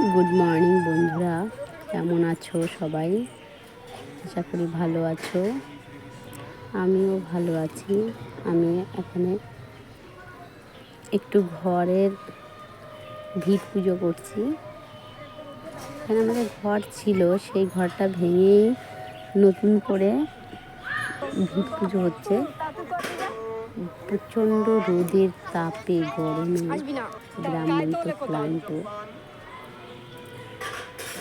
Good morning বন্ধুরা। কেমন আছো সবাই? আশা করি ভালো আছো। আমিও ভালো আছি। আমি এখানে একটু ঘরের ভিত পুজো করছি। এখানে আমাদের ঘর ছিল, সেই ঘরটা ভেঙেই নতুন করে ভিত পুজো হচ্ছে। প্রচণ্ড রোদের তাপে গরমে গ্রামের তো ক্লান্ত।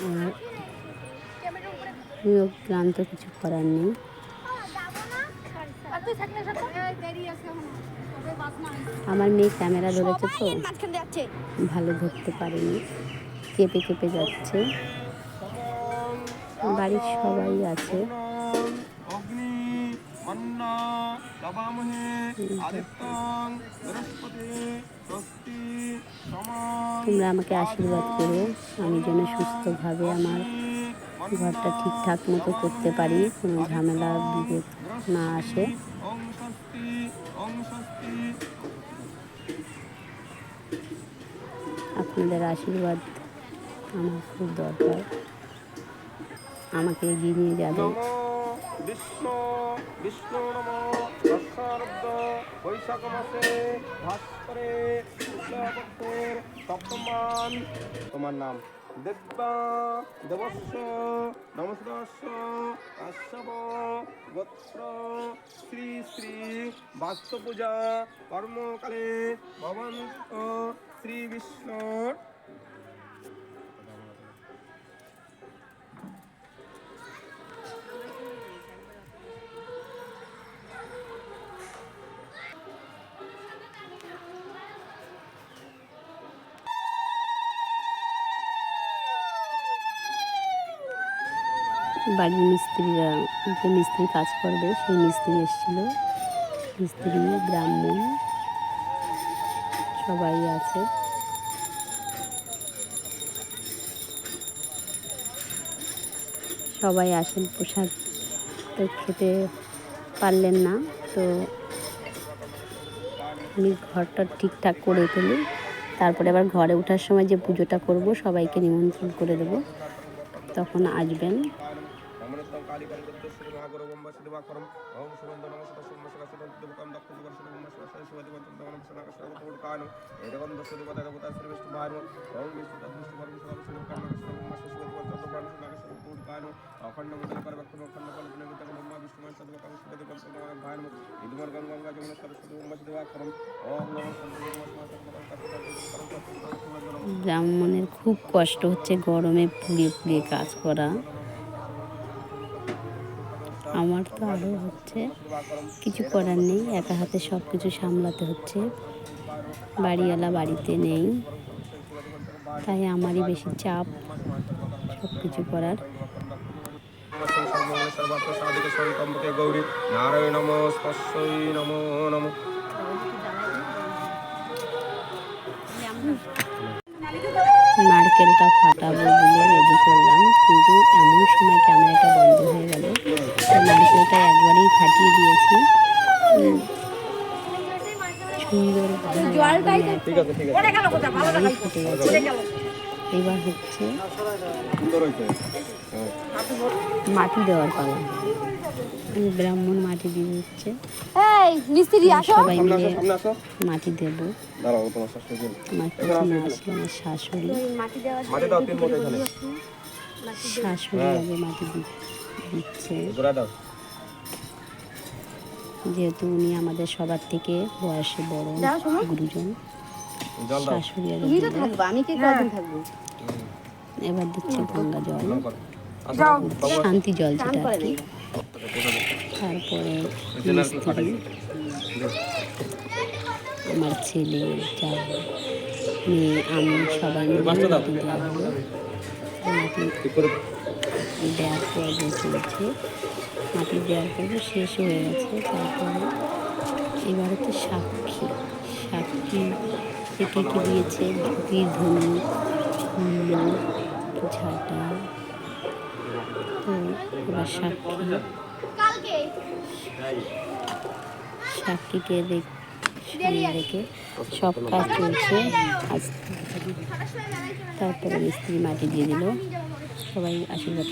আর আমিও ক্লান্ত কিছু করার নেই। আমার মেয়ে ক্যামেরা ধরেছে তো ভালো ধরতে পারেনি। কেঁপে কেঁপে যাচ্ছে। বাড়ির সবাই আছে। আদিত্যং বৃহস্পতি তোমরা আমাকে আশীর্বাদ করো। আমি যেন সুস্থভাবে আমার ঘরটা ঠিকঠাক মতো করতে পারি, কোনো ঝামেলা, বিপদ না আসে। আপনাদের আশীর্বাদ আমার খুব দরকার। আমাকে এগিয়ে নিয়ে যাবে। বিষ্ণু বিষ্ণু দশারব্দ বৈশাখ মাসে ভাস্করে শুক্লপক্ষের সপ্তমান তোমার নাম? দেব্যা দেবস্য নমস্কারস্য কাশ্যপ গোত্র, শ্রী শ্রী বাস্তু পূজা কর্মকালে ভবন্ত শ্রী বিষ্ণুর বাড়ির মিস্ত্রিরা, যে মিস্ত্রি কাজ করবে, সেই মিস্ত্রি এসেছিল। মিস্ত্রি, ব্রাহ্মণ, সবাই আছে। সবাই আসেন, প্রসাদ তো খেতে পারলেন না, তো আমি ঘরটা ঠিকঠাক করে ফেলি তারপরে আবার ঘরে ওঠার সময় যে পুজোটা করব, সবাইকে নিমন্ত্রণ করে দেবো। তখন আসবেন। অমৃতং কালী করতে শ্রী মহাগুরু নম সুম নম দেবতা শ্রী ভাইম ওম বিষ্ণু তৎ বিষ্ণু পরম সদা সদা কাম সদা ব্রহ্ম সদা শিব দেবন চন্দ্র নম সদা সদা কুট কানো অখণ্ড মন্ডল পর ভক্ত কাম নম সরস্বতী ব্রহ্ম শিবাকরম ওম নমঃ খুব কষ্ট হচ্ছে গরমে পুড়ে পুড়ে কাজ করা আমার তো আরও হচ্ছে কিছু করার নেই, একা হাতে সব কিছু সামলাতে হচ্ছে। বাড়িওয়ালা বাড়িতে নেই, তাই আমারই বেশি চাপ সব কিছু করার। নারকেলটা ফাটাবো বলে রেডি করলাম, কিন্তু এমন সময় ক্যামেরাটা বন্ধ হয়ে গেল। নারকেলটা একবারেই ফাটিয়ে দিয়েছি। সুন্দর জলটাই তো ঠিক আছে ঠিক আছে পড়ে গেল কোথায়? ভালো ভালোই ফুটে গেছে। এবার হচ্ছে হ্যাঁ। মাটি দেওয়ার পালা। ব্রাহ্মণ মাটি দিয়ে দিচ্ছে। এই মিস্ত্রি আসো। সবাই মিলে মাটি দেবো। আমার শাশুড়ি। মাটি দেওয়া মাটি দাও তিন মতো এখানে। শাশুড়ি আগে মাটি দিচ্ছে। যেহেতু উনি আমাদের সবার থেকে বয়সে বড় গুরুজন শাশুড়ি এবার দিচ্ছে গঙ্গা জল। শান্তি জল যেটা তারপরে আমার ছেলে যা মেয়ে আমি সবাই মিলে দেওয়ার পর্ব চলছে মাটি দেওয়ার পর্ব শেষ হয়ে গেছে। তারপরে এবার হচ্ছে সাক্ষী। সাক্ষী থেকে কি দিয়েছে ঝুঁকির ধনু ঝাঁটা তো এবার সাক্ষী। সাক্ষীকে দেখ সামনে রেখে সব কাজ চলছে। আজ তারপরে মিস্ত্রি মাটি দিয়ে দিল। সবাই আশীর্বাদ